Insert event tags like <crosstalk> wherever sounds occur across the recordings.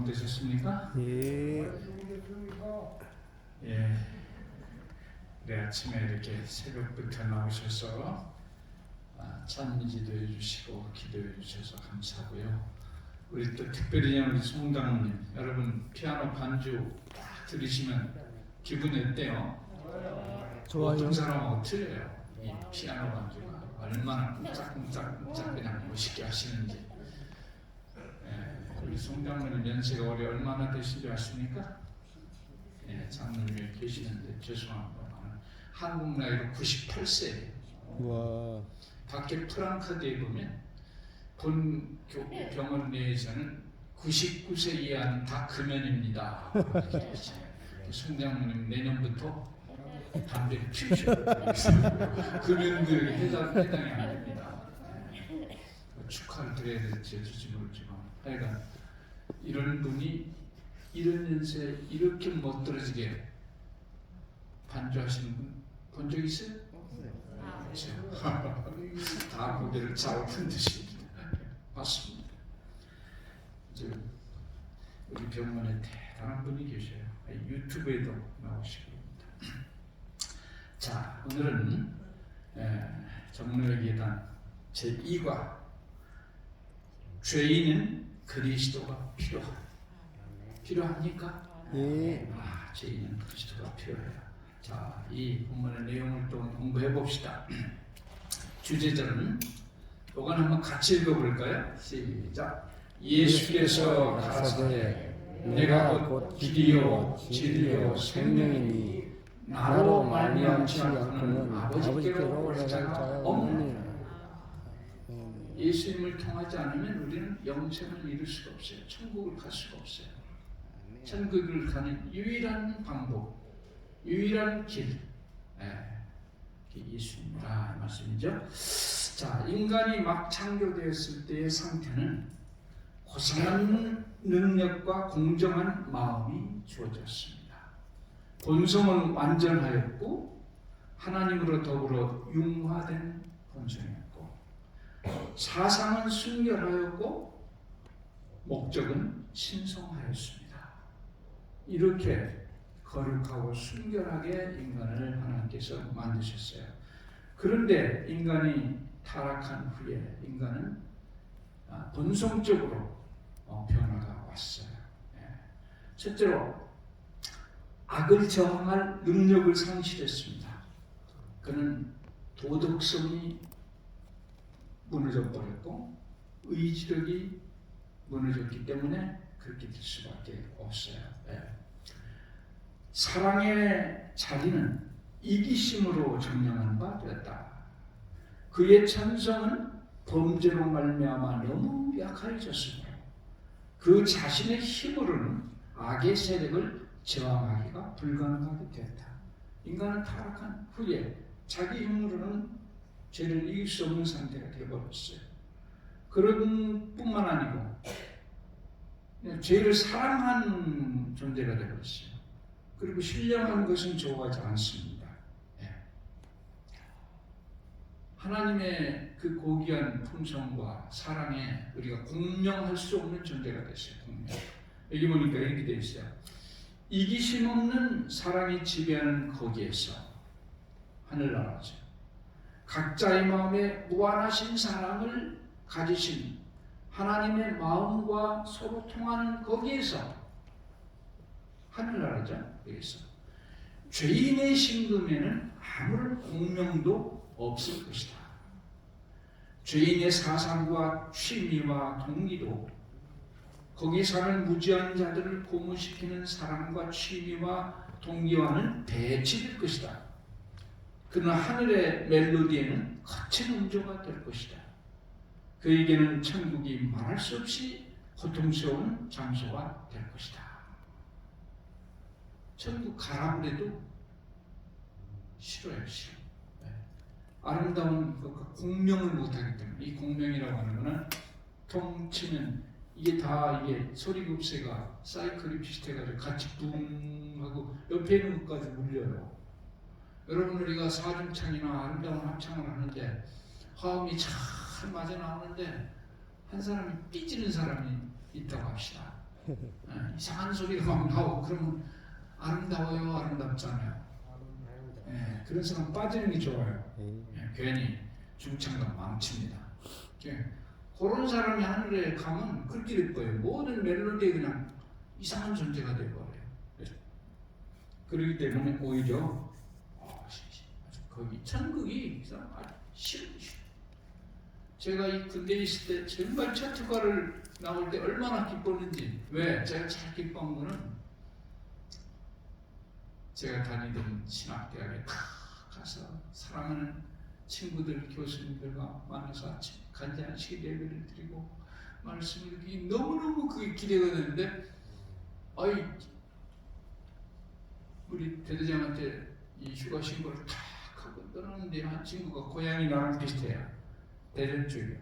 어떠셨습니까? 예. 예. 내 아침에 이렇게 새벽부터 나오셔서 아, 찬미지도 해주시고 기도해 주셔서 감사하고요. 우리 또 특별히 우리 송장님 여러분 피아노 반주 딱 들으시면 기분이 어때요? 좋아요. 어떤 사람하고 틀려요. 이 피아노 반주가 얼마나 쿵짝쿵짝쿵짝 그냥 멋있게 하시는지. 예, 우리 송장님 연세가 올해 얼마나 되신 줄 아십니까? 예, 장로님이 계시는데 죄송합니다. 한국 나이로 98세예요. 와. 밖에 프랑카드에 보면 본 교- 병원 내에서는 99세 이하는 다 금연입니다. <laughs> 송장모님 내년부터 담배 되겠어요. 금연들 해당, 해당이. 네. 축하를 드려야 될지 해줄지 모르지만 하여간 이런 분이 이런 연세에 이렇게 못 떨어지게 반주하시는 분 본 적 있어요? 다 고개를 잘큰 듯입니다. 맞습니다. 이제 우리 병원에 대단한 분이 계셔요. 유튜브에도 나오시고 있습니다. 자, 오늘은 에, 정로의 계단 제 2과 죄인은 그리스도가 필요하다. 필요합니까? 예. 아, 죄인은 그리스도가 필요해요. 자, 이 본문의 내용을 또 공부해 봅시다. <clears throat> 주제절은 이건 한번 같이 읽어볼까요? 시작. 예수께서 가라사대 내가 곧 길이요 진리요 생명이니 나로 말미암지 않고는 아버지께로 갈 자가 없느니라. 예수님을 통하지 않으면 우리는 영생을 이룰 수가 없어요. 천국을 갈 수가 없어요. 천국을 가는 유일한 방법, 유일한 길, 예, 예수님이라 이 말씀이죠. 자, 인간이 막 창조되었을 때의 상태는 고상한 능력과 공정한 마음이 주어졌습니다. 본성은 완전하였고 하나님으로 더불어 융화된 본성이었고 사상은 순결하였고 목적은 신성하였습니다. 이렇게 거룩하고 순결하게 인간을 하나님께서 만드셨어요. 그런데 인간이 타락한 후에 인간은 아, 본성적으로 어, 변화가 왔어요. 예. 첫째로 악을 저항할 능력을 상실했습니다. 그는 도덕성이 무너져 버렸고 의지력이 무너졌기 때문에 그렇게 될 수밖에 없어요. 예. 사랑의 자리는 이기심으로 점령한 바 되었다. 그의 천성은 범죄로 말미암아 너무 약해졌으므로 그 자신의 힘으로는 악의 세력을 저항하기가 불가능하게 되었다. 인간은 타락한 후에 자기 힘으로는 죄를 이길 수 없는 상태가 되어버렸어요. 그런 뿐만 아니고 죄를 사랑하는 존재가 되어버렸어요. 그리고 신령한 것은 좋아하지 않습니다. 예. 하나님의 그 고귀한 품성과 사랑에 우리가 공명할 수 없는 존재가 됐어요. 공명. 여기 보니까 이렇게 되어 있어요. 이기심 없는 사랑이 지배하는 거기에서 하늘나라죠. 각자의 마음에 무한하신 사랑을 가지신 하나님의 마음과 서로 통하는 거기에서 하늘나라죠. 여기서 죄인의 신금에는 아무런 공명도 없을 것이다. 죄인의 사상과 취미와 동기도 거기 사는 무지한 자들을 고무시키는 사랑과 취미와 동기와는 배치될 것이다. 그러나 하늘의 멜로디에는 거친 음조가 될 것이다. 그에게는 천국이 말할 수 없이 고통스러운 장소가 될 것이다. 천국 가라고 해도 싫어요, 싫어. 네. 아름다운 것과 공명을 못하기 때문에 이 공명이라고 하는 거는 통치는 이게 다 이게 소리급새가 사이클이 비슷해가지고 같이 붕 하고 옆에 있는 것까지 울려요. 여러분 우리가 사중창이나 아름다운 합창을 하는데 화음이 잘 맞아 나오는데 한 사람이 삐지는 사람이 있다고 합시다. <laughs> 예, 이상한 소리가 막 나오고 그러면 아름다워요 아름답잖아요. 예, 그런 사람 빠지는 게 좋아요. 예. 예, 괜히 중창감 망칩니다. 예, 그런 사람이 하늘에 가면 그렇게 될 거예요. 모든 멜로디에 그냥 이상한 존재가 되어버려요. 예. 그렇기 때문에 오히려 거기 천국이 이 사람 아주 싫어 싫어. 제가 이 군대에 있을 때 정말 첫 휴가를 나올 때 얼마나 기뻤는지 왜 제가 제일 기뻐한 거는 제가 다니던 신학대학에 다 가서 사랑하는 친구들 교수님들과 만나서 아침 간단식 예배를 드리고 말씀을 듣기 너무너무 그게 기대가 되는데 아이 우리 대대장한테 이 휴가 신고를 탁 하고 떠나는데 한 친구가 고향이 나랑 비슷해요. 대전 쪽이요.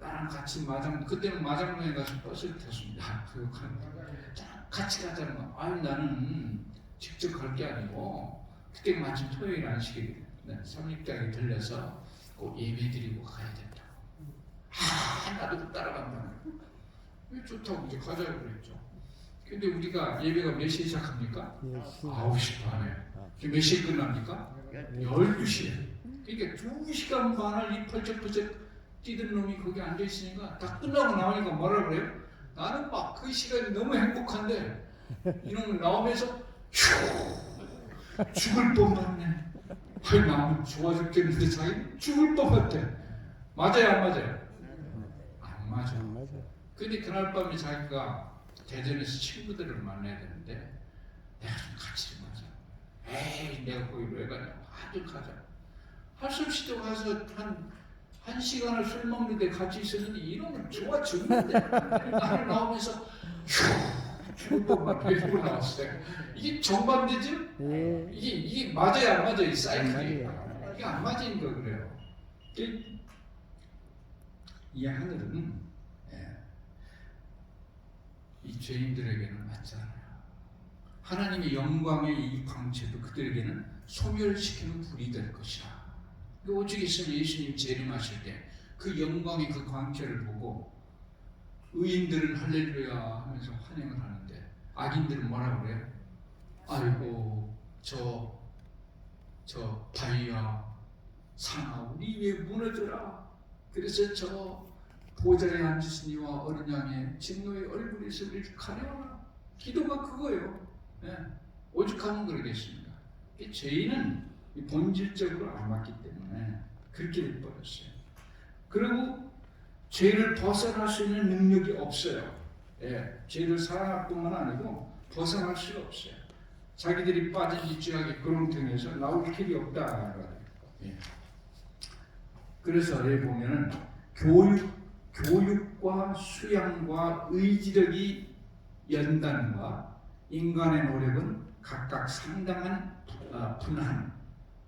나랑 같이 마장 그때는 마장동에 가서 버스를 탔습니다. <laughs> 가- 같이 가자는 거. 아유 나는 직접 갈 게 아니고 그때 마침 토요일 안식일이 네, 삼립당에 들려서 꼭 예배 드리고 가야 된다고 아 나도 따라간다 왜 좋다고 이제 가자고 그랬죠 근데 우리가 예배가 몇 시에 시작합니까? 예, 시- 9시 반에 지금 몇 시에 끝납니까? 12시에 그러니까 2시간 반을 이 펄쩍펄쩍 뛰던 놈이 거기 앉아 있으니까 다 끝나고 나오니까 뭐라 그래요? 나는 막 그 시간이 너무 행복한데 이놈은 나오면서 휴 죽을 뻔했네 아이 나는 좋아 죽겠는데 자기 죽을 뻔했대 맞아요 안 맞아요? 안 맞아 안 맞아. 근데 그날 밤에 자기가 대전에서 친구들을 만나야 되는데 내가 좀 같이 좀 하자. 에이 내가 거기 왜 가냐. 아주 가자. 할 수 없이도 가서 한, 한 시간을 술 먹는데 같이 있었는데 이놈은 좋아 죽는데 나를 나오면서 휴 죽을 뻔만 데리고 나왔어요. 이게 정반대죠? 예. 이게 이게 맞아요 안 맞아요 이안 사이클이. 이게 안 맞으니까 그래요. 이, 이 하늘은 예, 이 죄인들에게는 맞지 않아요. 하나님의 영광의 이 광채도 그들에게는 소멸시키는 불이 될 것이라. 그 오직 있으면 예수님 재림하실 때 그 영광의 그 광채를 보고 의인들은 할렐루야 하면서 환영을 하는데 악인들은 뭐라 그래요? 아이고 저 저 바위야 상아 우리 왜 무너져라 그래서 저 보좌에 앉으신 이와 어린 양의 진노의 얼굴에서 우리를 가려라 기도가 그거예요 예. 오죽하면 그러겠습니까 이 죄인은 이 본질적으로 안 맞기 때문에 그렇게 돼버렸어요 그리고 죄를 벗어날 수 있는 능력이 없어요 예. 죄를 사랑할 뿐만 아니고 벗어날 수가 없어요 자기들이 빠진 이 죄악의 구렁텅이에서 나올 길이 없다. 예. 그래서 여기 보면은 교육, 교육과 수양과 의지력이 연단과 인간의 노력은 각각 상당한 아, 분한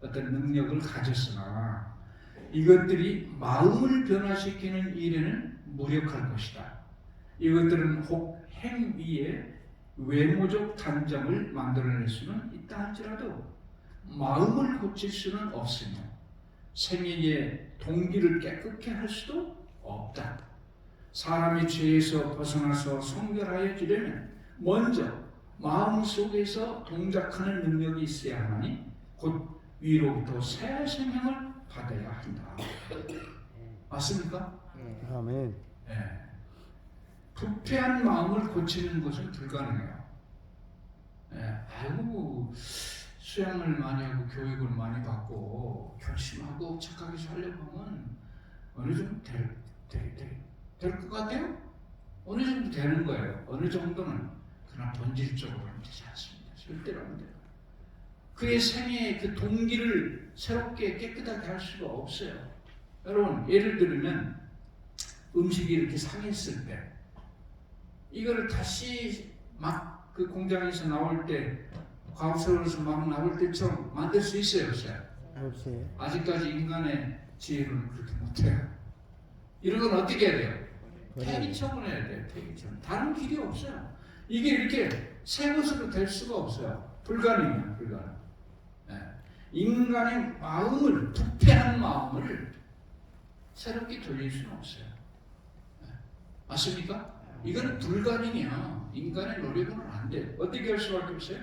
어떤 능력을 가졌으나 이것들이 마음을 변화시키는 일에는 무력할 것이다. 이것들은 혹 행위에 외모적 단정을 만들어낼 수는 있다 할지라도 마음을 고칠 수는 없으며 생애의 동기를 깨끗게 할 수도 없다. 사람이 죄에서 벗어나서 성결하여지려면 먼저 마음 속에서 동작하는 능력이 있어야 하니 곧 위로부터 새 생명을 받아야 한다. 맞습니까? 아멘. 예. 부패한 마음을 고치는 것은 불가능해요. 예. 아이고 수양을 많이 하고 교육을 많이 받고 결심하고 착하게 살려고 하면 어느 정도 될, 될, 될, 될것 같아요? 어느 정도 되는 거예요. 어느 정도는 그러나 본질적으로는 되지 않습니다. 절대로 안 돼요. 그의 생애의 그 동기를 새롭게 깨끗하게 할 수가 없어요. 여러분 예를 들면 음식이 이렇게 상했을 때 이거를 다시 막 그 공장에서 나올 때 과학적으로서 막 나올 때처럼 만들 수 있어요, 없어요? 없어요. 아직까지 인간의 지혜로는 그렇게 못해요. 이런 건 어떻게 해야 돼요? 그래요. 폐기처분 해야 돼요, 폐기처분. 다른 길이 없어요. 이게 이렇게 새 것으로 될 수가 없어요. 불가능이야, 불가능. 예. 인간의 마음을, 부패한 마음을 새롭게 돌릴 수는 없어요. 예. 맞습니까? 이거는 불가능이야. 인간의 노력으로는 안 돼. 어떻게 할 수밖에 없어요?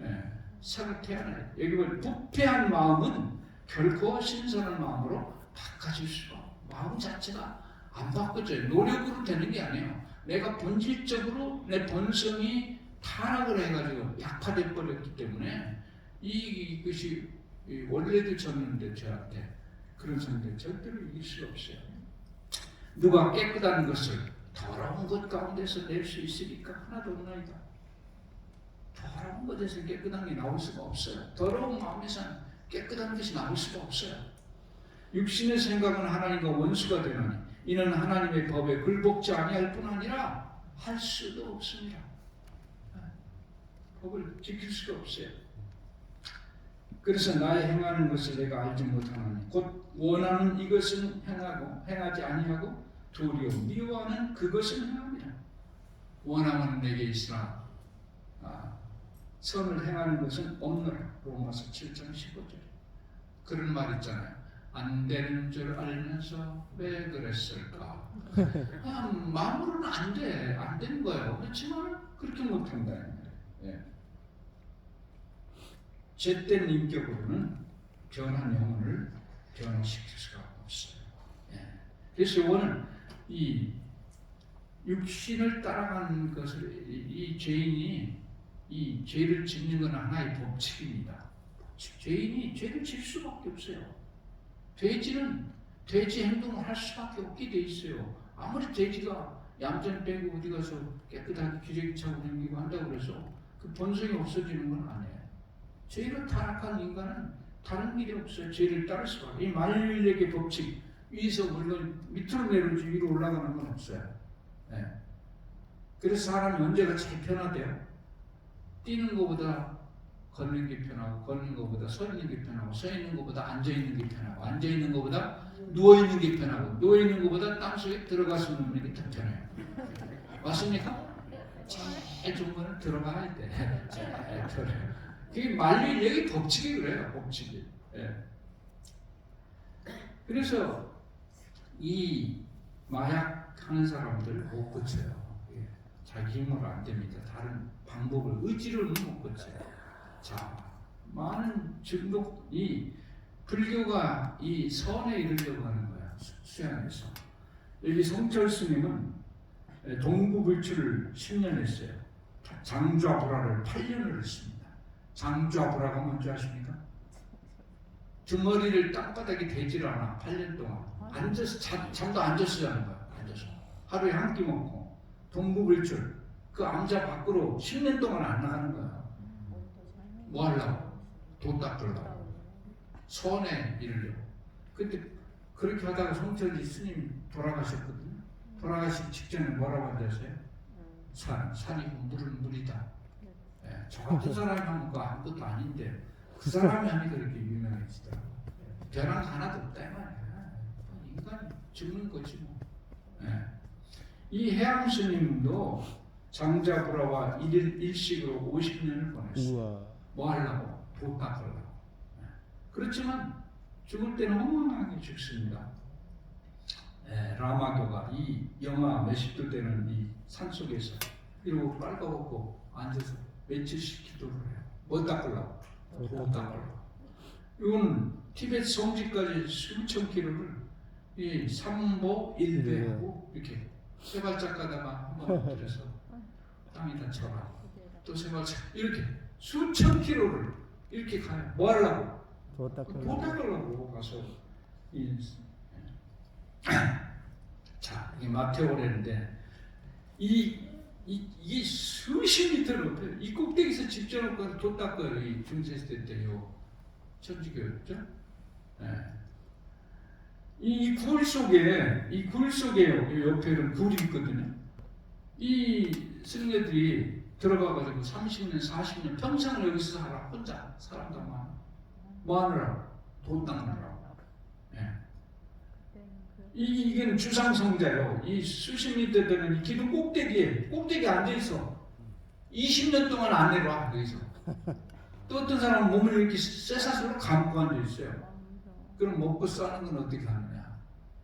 예, 새로 태어나요. 여기 보면 부패한 마음은 결코 신선한 마음으로 바꿔질 수가 없어요. 마음 자체가 안 바꿔져요. 노력으로 되는 게 아니에요. 내가 본질적으로 내 본성이 타락을 해가지고 약화돼 버렸기 때문에 이 이것이 이 원래도 졌는데 저한테 그런 상태 절대로 이길 수가 없어요. 누가 깨끗한 것을 더러운 것 가운데서 낼 수 있으니까 하나도 없나이다. 더러운 것에서 깨끗한 게 나올 수가 없어요. 더러운 마음에서 깨끗한 것이 나올 수가 없어요. 육신의 생각은 하나님과 원수가 되나니 이는 하나님의 법에 굴복지 아니할 뿐 아니라 할 수도 없습니다. 법을 지킬 수가 없어요. 그래서 나의 행하는 것을 내가 알지 못하나니 곧 원하는 이것은 행하고 행하지 아니하고 도리어 미워하는 그것은 행합니다. 원함은 내게 있으나 아, 선을 행하는 것은 없노라. 로마서 7장 15절. 그런 말 있잖아요. 안 되는 줄 알면서 왜 그랬을까? <laughs> 아, 마음으로는 안 돼. 안 되는 거예요. 그렇지만 그렇게 못한다. 예. 죄된 인격으로는 변한 영혼을 변화시킬 수가 없어요. 예. 그래서 요거는 이 육신을 따라가는 것을 이, 이 죄인이 이 죄를 짓는 건 하나의 법칙입니다. 법칙. 죄인이 죄를 질 수밖에 없어요. 돼지는 돼지 행동을 할 수밖에 없게 돼 있어요. 아무리 돼지가 얌전 빼고 어디 가서 깨끗하게 기저귀 차고 다니고 한다고 그래서 그 본성이 없어지는 건 아니에요. 죄를 타락한 인간은 다른 길이 없어요. 죄를 따를 수밖에. 이 만일력의 법칙 위에서 물론 밑으로 내려오지 위로 올라가는 건 없어요. 예. 그래서 사람이 언제가 제일 편하대요? 뛰는 것보다 걷는 게 편하고 걷는 것보다 서 있는 게 편하고 서 있는 것보다 앉아 있는 게 편하고 앉아 있는 것보다 누워 있는 게 편하고 누워 있는 것보다 땅 속에 들어가서 눕는 게 더 편해요. 맞습니까? 제일 좋은 거는 들어가야 돼. 제일 편해요. 그게 만리력의 법칙이 그래요. 법칙이. 예. 그래서 이 마약 하는 사람들 못 고쳐요. 예. 자기 힘으로 안 됩니다. 다른 방법을 의지로는 못 고쳐요. 자, 많은 중독 이 불교가 이 선에 이르려고 하는 거야 수- 수양에서 여기 성철 스님은 동부불출을 10년 했어요. 장좌불화를 8년을 했습니다. 장좌불화가 뭔지 아십니까? 등머리를 땅바닥에 대지를 않아 8년 동안 앉아서 잠, 잠도 앉아서 자는 거야 앉아서 하루에 한 끼 먹고 동부불출 그 암자 밖으로 10년 동안 안 나가는 거야 뭐 하려고? 돈 닦으려고 소원에 이르려고 근데 그렇게 하다가 성철이 스님 돌아가셨거든요 돌아가시기 직전에 뭐라고 하셨어요? 산, 산이고 물은 물이다 예, 저 같은 사람이 하면 그거 아무것도 아닌데 그 사람이 하니까 그렇게 유명해지더라고 변화가 하나도 없다 이 말이야 인간이 죽는 거지 뭐 예. 이 해양 스님도 장자불화와 일일 일식으로 50년을 보냈어요 우와. 뭐 하려고? 돈 닦으려고. 예. 그렇지만 죽을 때는 허무하게 죽습니다. 예, 라마도가 이 영하 몇십 도 되는 이 산속에서 이러고 빨가벗고 앉아서 며칠씩 기도를 해요. 뭐 닦으려고? 돈 닦으려고. 이건 티베트 성지까지 수천 킬로를 이 삼보 일배하고 이렇게 세 발짝 가다가 한번 <laughs> 들여서 땅에다 쳐라. 또 세 발짝 이렇게 수천 킬로를 이렇게 가요. 뭐 하려고? 더못 닦으려고. 가서 이 <clears throat> 자, 이게 마테오레인데 이, 이 이게 수십 미터 높아요. 이 꼭대기에서 집 져놓고 돈 닦아요. 이 중세시대 때요. 천주교였죠. 예. 이굴 속에 이 굴 속에 이 옆에는 굴이 있거든요. 이 승려들이 들어가가지고 30년, 40년 평생을 여기서 살아 혼자 사람들만 뭐 하느라고 돈 닦느라고. 예. 이 이게 주상성자요. 이 수십 미터 되는 이 기둥 꼭대기에 꼭대기에 앉아 있어. 20년 동안 안 내려와 거기서. 또 어떤 사람은 몸을 이렇게 쇠사슬로 감고 앉아 있어요. 그럼 먹고 싸는 건 어떻게 하느냐?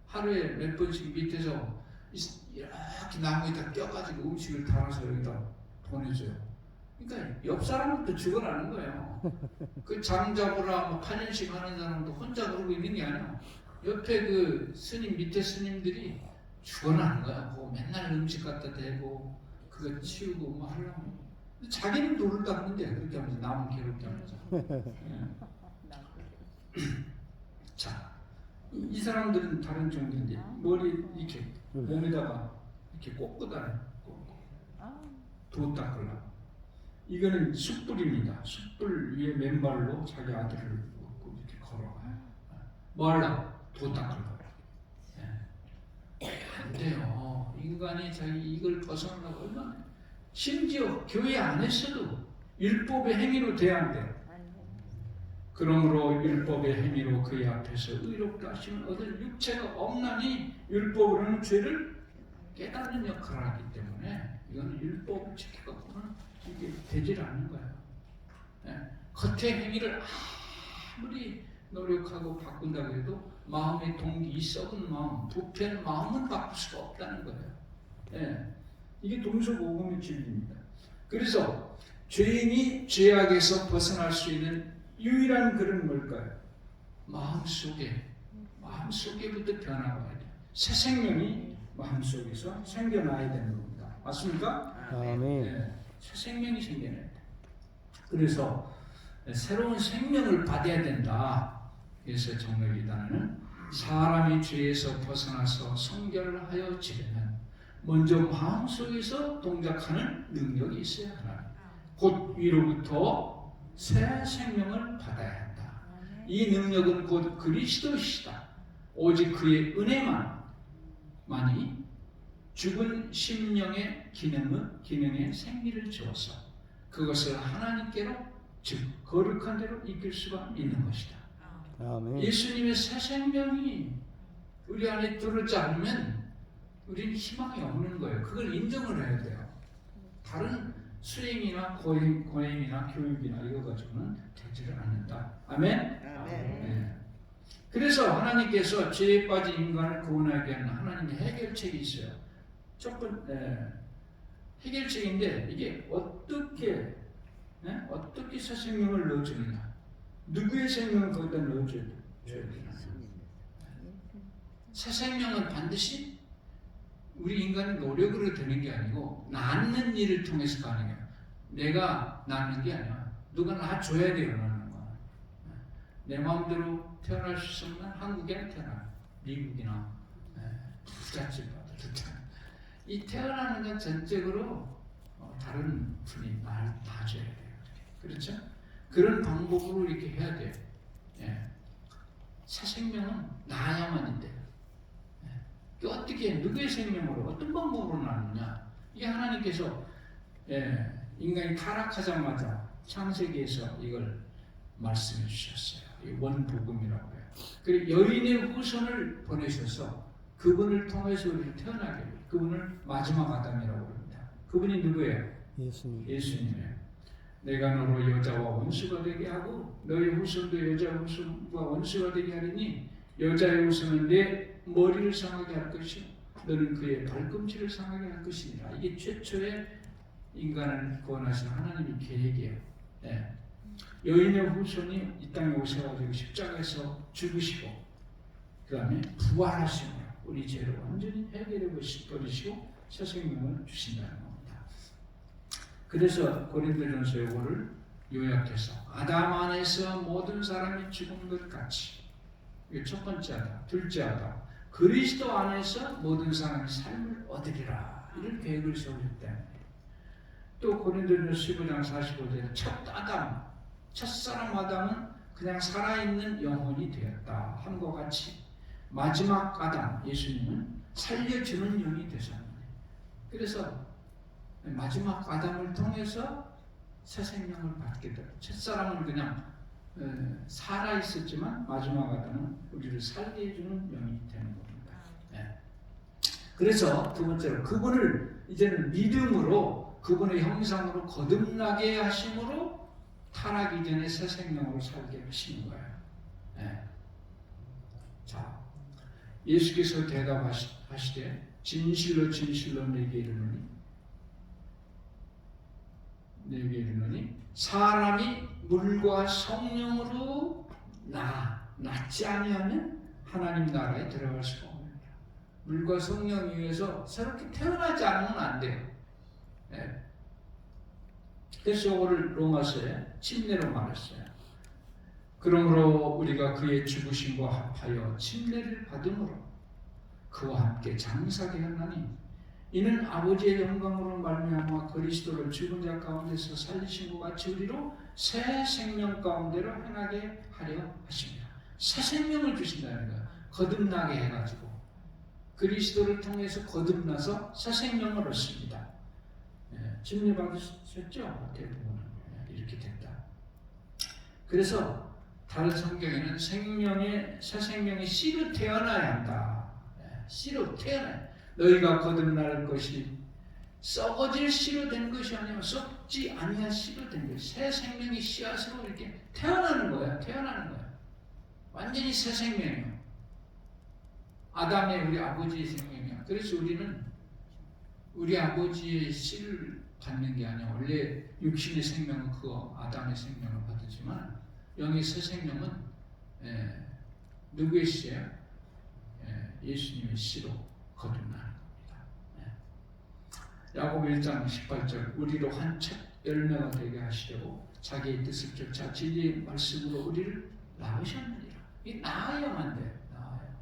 하루에 몇 번씩 밑에서 이- 이렇게 나무에다 껴가지고 음식을 달아서 여기다 보내줘요. 그러니까 옆 사람은 또 죽어나는 거예요. 그 장 잡으라 뭐 8년씩 하는 사람도 혼자 그러고 있는 게 아니야. 옆에 그 스님 밑에 스님들이 죽어나는 거야. 뭐 맨날 음식 갖다 대고 그거 치우고 뭐. 근데 자기는 노릇 닦는데 그렇게 하면서 남은 괴롭게 하면서. 예. <clears throat> 자, 이, 이 사람들은 다른 종류인데 머리 이렇게 몸에다가 이렇게 꽂고 다녀. 도 닦으려. 이거는 숯불입니다. 숯불 위에 맨발로 자기 아들을 놓고 이렇게 걸어가요. 뭐 하려고? 도 닦으려고. 예. 안 돼요. 인간이 자기 이걸 벗어나려고 얼마나 심지어 교회 안에서도 율법의 행위로 돼야 안 돼요. 그러므로 율법의 행위로 그의 앞에서 의롭다 하시면 얻을 육체가 없나니 율법으로는 죄를 깨닫는 역할을 하기 때문에 이거는 율법을 지켜갖고는 이게 되질 않는 거예요. 예. 겉의 행위를 아무리 노력하고 바꾼다고 해도 마음의 동기, 이 썩은 마음, 부패한 마음은 바꿀 수가 없다는 거예요. 예. 이게 동서고금의 진리입니다. 그래서 죄인이 죄악에서 벗어날 수 있는 유일한 글은 뭘까요? 마음속에 마음속에부터 변화가 와야 돼요. 새 생명이 마음속에서 생겨나야 되는 겁니다. 맞습니까? 아멘. 네, 새 생명이 돼. 그래서 새로운 생명을 받아야 된다. 그래서 정력이단은 사람이 죄에서 벗어나서 성결하여 지려면 먼저 마음속에서 동작하는 능력이 있어야 하나. 곧 위로부터 새 생명을 받아야 한다. 이 능력은 곧 그리스도시다. 오직 그의 은혜만 만이 죽은 심령의 기능의 기능에 생기를 주어서 그것을 하나님께로 즉 거룩한 대로 이끌 수가 있는 것이다. 아멘. 예수님의 새 생명이 우리 안에 들어오지 않으면 우리는 희망이 없는 거예요. 그걸 인정을 해야 돼요. 다른 수행이나 고행, 고행이나 교육이나 이거 가지고는 되지를 않는다. 아멘? 네. 그래서 하나님께서 죄에 빠진 인간을 구원하기 위한 하나님의 해결책이 있어요. 첫 번, 네. 해결책인데 이게 어떻게 네? 어떻게 새 생명을 넣어주느냐? 누구의 생명을 거기다 넣어줘야 되나? 새 생명은 반드시 우리 인간의 노력으로 되는 게 아니고 낳는 일을 통해서 가는 거야. 내가 낳는 게 아니야. 누가 낳아줘야 돼요, 낳는 거. 내 마음대로 태어날 수 있으면 한국에 태어나, 미국이나 예, 부잣집 아들 태어나. 이 태어나는 건 전적으로 어, 다른 분이 말 봐줘야 돼요. 그렇죠? 그런 방법으로 이렇게 해야 돼요. 예. 새 생명은 낳아야만 돼요. 그 어떻게 누구의 생명으로 어떤 방법으로 나누냐? 이게 하나님께서 예, 인간이 타락하자마자 창세기에서 이걸 말씀해 주셨어요. 이 원복음이라고 해요. 그리고 여인의 후손을 보내셔서 그분을 통해서 우리를 태어나게. 그분을 마지막 아담이라고 합니다. 그분이 누구예요? 예수님. 예수님이에요. 내가 너로 여자와 원수가 되게 하고 너의 후손도 여자 후손과 원수가 되게 하리니 여자의 후손은 내 머리를 상하게 할 것이요 너는 그의 발꿈치를 상하게 할 것이니라 이게 최초의 인간을 구원하신 하나님의 계획이에요 예. 여인의 후손이 이 땅에 오셔가지고 십자가에서 죽으시고 그 다음에 부활하심으로 우리 죄를 완전히 해결해 버리시고 새 생명을 주신다는 겁니다 그래서 고린도전서 요거를 요약해서 아담 안에서 모든 사람이 죽은 것 같이 이게 첫 번째 아담, 둘째 아담 그리스도 안에서 모든 사람이 삶을 얻으리라 이런 계획을 세우셨다. 또 고린도전서 15장 45절에 첫 아담, 첫 사람 아담은 그냥 살아있는 영혼이 되었다 함과 같이 마지막 아담 예수님은 살려주는 영이 되셨는데 그래서 마지막 아담을 통해서 새 생명을 받게 돼요. 첫 사람은 그냥 어, 살아 있었지만 마지막 아담은 우리를 살게 해주는 영이 되는 겁니다. 네. 그래서 두 번째로 그분을 이제는 믿음으로 그분의 형상으로 거듭나게 하심으로 타락 이 전에 새 생명으로 살게 하시는 거예요. 네. 자, 예수께서 대답하시되 진실로 진실로 내게 이르노니 내게 이르노니 사람이 물과 성령으로 나 낫지 아니하면 하나님 나라에 들어갈 수가 없느니라. 물과 성령 위에서 새롭게 태어나지 않으면 안 돼요. 예. 그래서 오늘 로마서에 침례로 말했어요. 그러므로 우리가 그의 죽으심과 합하여 침례를 받음으로 그와 함께 장사게 하나니 이는 아버지의 영광으로 말미암아 그리스도를 죽은 자 가운데서 살리신 것 같이 우리로 새 생명 가운데로 행하게 하려 하십니다. 새 생명을 주신다는 거야. 거듭나게 해가지고 그리스도를 통해서 거듭나서 새 생명을 얻습니다. 예, 침례 받으셨죠? 대부분은 예, 이렇게 됐다. 그래서 다른 성경에는 생명의 새 생명의 씨로 태어나야 한다. 예, 씨로 태어나. 너희가 거듭날 것이 썩어질 씨로 된 것이 아니라 썩지 아니한 씨로 된 것. 새 생명의 씨앗으로 이렇게 태어나는 거야. 태어나는 거야. 완전히 새 생명이야. 아담의 우리 아버지의 생명이야. 그래서 우리는 우리 아버지의 씨를 받는 게 아니야. 원래 육신의 생명은 그거 아담의 생명을 받았지만 영의 새 생명은 예, 누구의 씨예요? 예, 예수님의 씨로 거듭나는 겁니다. 예. 야곱 1장 18절 우리로 한첫 열매가 되게 하시려고 자기의 뜻을 쫓아 진리의 말씀으로 우리를 낳으셨느니라. 이 낳아야만 돼요. 낳아야.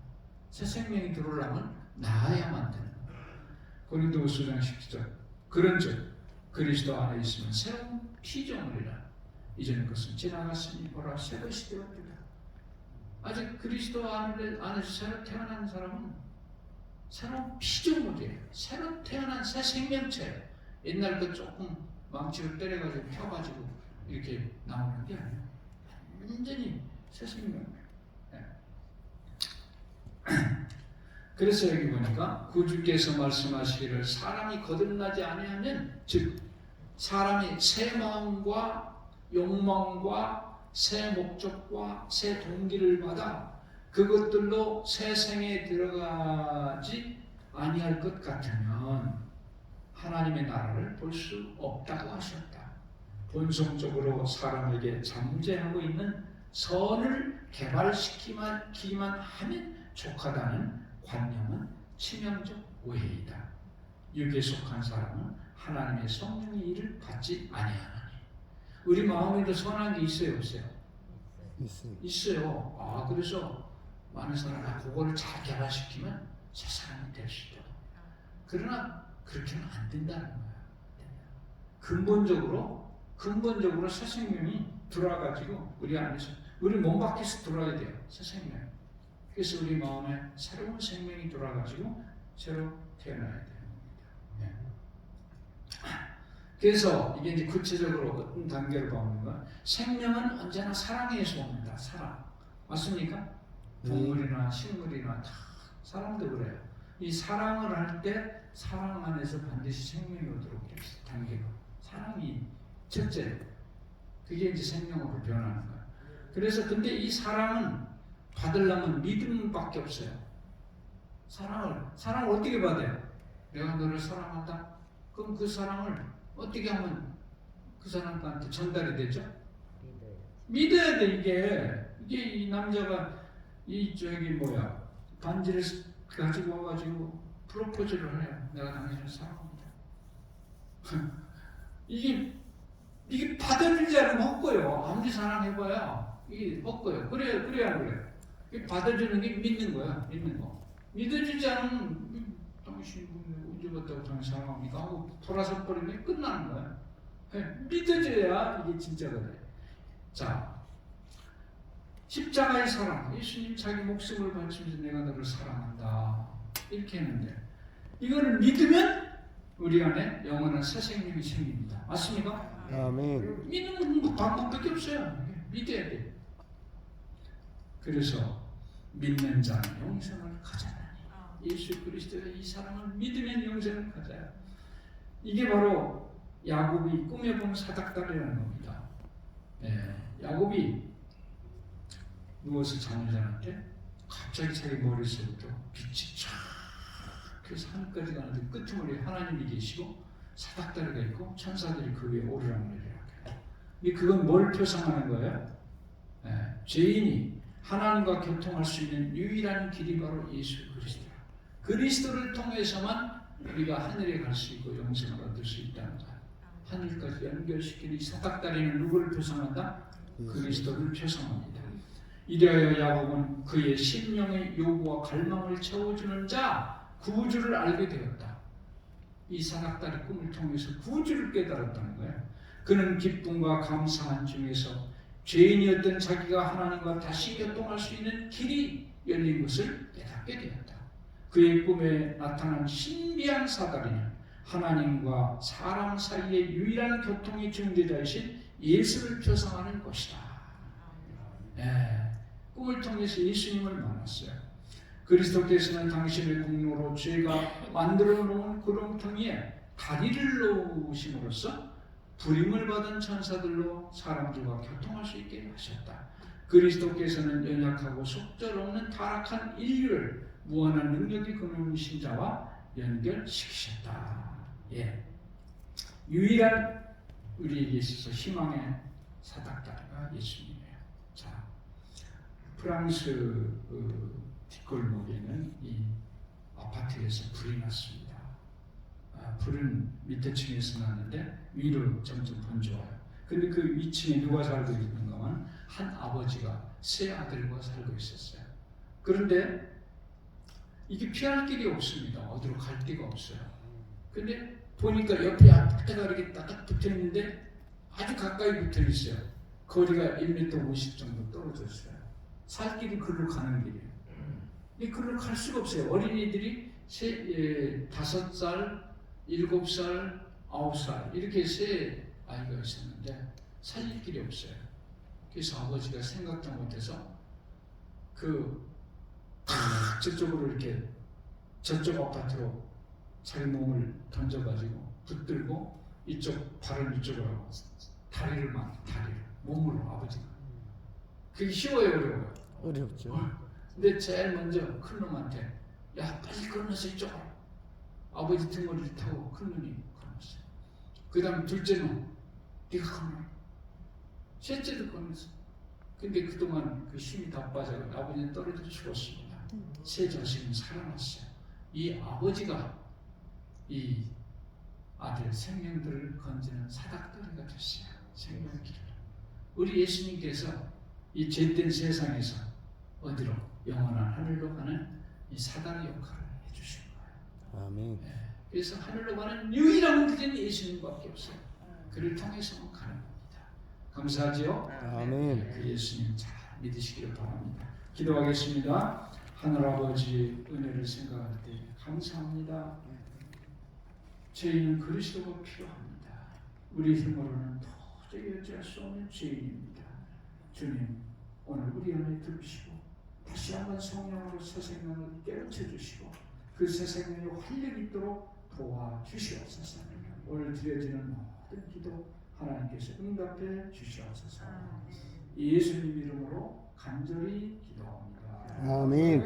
새 생명이 들어오려면 낳아야만 되는. 고린도후서 5장 17절 그런즉 그리스도 안에 있으면 새로운 피조물이라 이제는 것은 지나갔으니 보라 새 것이 되었다. 아직 그리스도 안에, 안에서 새로 태어난 사람은 새로운 피조물이에요. 새로 태어난 새 생명체예요. 옛날 그 조금 망치로 때려가지고 펴가지고 이렇게 나오는 게 아니에요. 완전히 새 생명이에요. 예. <clears throat> 그래서 여기 보니까 구주께서 말씀하시기를 사람이 거듭나지 아니하면 즉 사람이 새 마음과 욕망과 새 목적과 새 동기를 받아 그것들로 새 생에 들어가지 아니할 것 같으면 하나님의 나라를 볼 수 없다고 하셨다. 본성적으로 사람에게 잠재하고 있는 선을 개발시키만 기만 하면 족하다는 관념은 치명적 오해이다. 육에 속한 사람은 하나님의 성령의 일을 받지 아니하나니. 우리 마음에도 선한 게 있어요, 없어요? 있습니다. 있어요. 아 그래서 많은 사람이 그거를 잘 개발시키면 새 사람이 될 수 있다. 그러나 그렇게는 안 된다는 거야. 근본적으로 근본적으로 새 생명이 들어와가지고 우리 안에서 우리 몸 밖에서 들어와야 돼요. 새 생명. 그래서 우리 마음에 새로운 생명이 들어와가지고 새로 태어나야 되는 겁니다. 네. 그래서 이게 이제 구체적으로 어떤 단계를 보는가? 생명은 언제나 사랑에서 옵니다. 사랑. 맞습니까? 동물이나 식물이나 다 사람도 그래요. 이 사랑을 할 때 사랑 안에서 반드시 생명이 오도록 돼 있어요. 단계가. 사랑이 첫째. 그게 이제 생명으로 변하는 거예요. 그래서 근데 이 사랑은 받으려면 믿음밖에 없어요. 사랑을 사랑을 어떻게 받아요? 내가 너를 사랑한다. 그럼 그 사랑을 어떻게 하면 그 사람한테 전달이 되죠? 믿어야 돼 이게 이게 이 남자가 이 저기 뭐야 반지를 가지고 와가지고 프로포즈를 해요. 내가 당신을 사랑합니다. <laughs> 이게 이게 받아들이지 않으면 헛고요. 아무리 사랑해봐야 이게 헛고요. 그래야 그래야 그래. 받아주는 게 믿는 거야. 믿는 거. 믿어주지 않으면 음, 당신 언제 봤다고 당신 사랑합니까? 하고 돌아서 버리면 끝나는 거야. 예, 믿어줘야 이게 진짜가 돼. 자, 십자가의 사랑. 예수님 자기 목숨을 바치면서 내가 너를 사랑한다. 이렇게 했는데 이거를 믿으면 우리 안에 영원한 새 생명이 생깁니다. 맞습니까? 아멘. 믿는 거 방법밖에 없어요. 믿어야 돼. 그래서 믿는 자는 영생을 가져나니 예수 그리스도의 이 사랑을 믿으면 영생을 가져요. 이게 바로 야곱이 꿈에 본 사닥다리라는 겁니다. 예, 야곱이 누워서 잠을 자는데 갑자기 자기 머릿속부터 빛이 쫙 그래서 하늘까지 가는데 끄트머리에 하나님이 계시고 사닥다리가 있고 천사들이 그 위에 오르락내리락 해요. 이 그건 뭘 표상하는 거예요? 예, 죄인이 하나님과 교통할 수 있는 유일한 길이 바로 예수 그리스도. 그리스도를 통해서만 우리가 하늘에 갈 수 있고 영생을 얻을 수 있다는 거예요. 하늘까지 연결시키는 이 사닥다리는 누구를 표상한다? 그리스도를 표상합니다. 이래하여 야곱은 그의 심령의 요구와 갈망을 채워주는 자 구주를 알게 되었다. 이 사닥다리 꿈을 통해서 구주를 깨달았다는 거예요. 그는 기쁨과 감사한 중에서 죄인이었던 자기가 하나님과 다시 교통할 수 있는 길이 열린 것을 깨닫게 되었다. 그의 꿈에 나타난 신비한 사다리는 하나님과 사람 사이의 유일한 교통의 중재자이신 예수를 표상하는 것이다. 네, 꿈을 통해서 예수님을 만났어요. 그리스도께서는 당신의 공로로 죄가 만들어 놓은 구렁텅이에 다리를 놓으심으로써 불임을 받은 천사들로 사람들과 교통할 수 있게 하셨다. 그리스도께서는 연약하고 속절없는 타락한 인류를 무한한 능력이 그누신 자와 연결시키셨다. 예. 유일한 우리에게 있어서 희망의 사닥다리가 예수님이에요. 자, 프랑스 그 뒷골목에는 이 아파트에서 불이 났습니다. 아, 불은 밑에 층에서 났는데 위로 점점 번져와요. 근데 그 위층에 누가 살고 있는가 하면 한 아버지가 세 아들과 살고 있었어요. 그런데 이게 피할 길이 없습니다. 어디로 갈 데가 없어요. 근데 보니까 옆에 아파트가 이렇게 딱딱 붙어 있는데 아주 가까이 붙어 있어요. 거리가 1m 50 정도 떨어져 있어요. 살 길이 글로 가는 길이에요. 근데 글로 갈 수가 없어요. 어린이들이 세, 예, 다섯 살, 일곱 살, 아홉 살 이렇게 세 아이가 있었는데 살릴 길이 없어요. 그래서 아버지가 생각도 못해서 그 탁 저쪽으로 이렇게 저쪽 아파트로 자기 몸을 던져가지고 붙들고 이쪽 발을 이쪽으로 하고 다리를 막 다리를 몸으로 아버지가 그게 쉬워요 어려워요 어렵죠. 근데 제일 먼저 큰 놈한테 야 빨리 건너서 이쪽으로. 아버지 등머리를 타고 큰 놈이 건넜어요. 그 다음 둘째 놈 네가 건너 셋째도 건넜어 근데 그동안 그 힘이 다 빠져서 아버지는 떨어져 죽었습니 다세 자식은 살아났어요 이 아버지가 이 아들 생명들을 건지는 사닥다리가 됐어요. 생명길을. 우리 예수님께서 이 죄된 세상에서 어디로 영원한 하늘로 가는 이 사다리 역할을 해주신 거예요. 아멘. 그래서 하늘로 가는 유일한 길은 예수님밖에 없어요. 그를 통해서만 가는 겁니다. 감사하지요? 아멘. 그 예수님 잘 믿으시기를 바랍니다. 기도하겠습니다. 하늘 아버지 은혜를 생각할 때 감사합니다. 죄인은 그리스도가 필요합니다. 우리 힘으로는 도저히 어찌할 수 없는 죄인입니다. 주님 오늘 우리 안에 들으시고 다시 한번 성령으로 새 생명을 깨우쳐 주시고 그 새 생명이 활력 있도록 도와주시옵소서. 오늘 드려지는 모든 기도 하나님께서 응답해 주시옵소서. 예수님 이름으로 간절히 기도합니다. 아멘.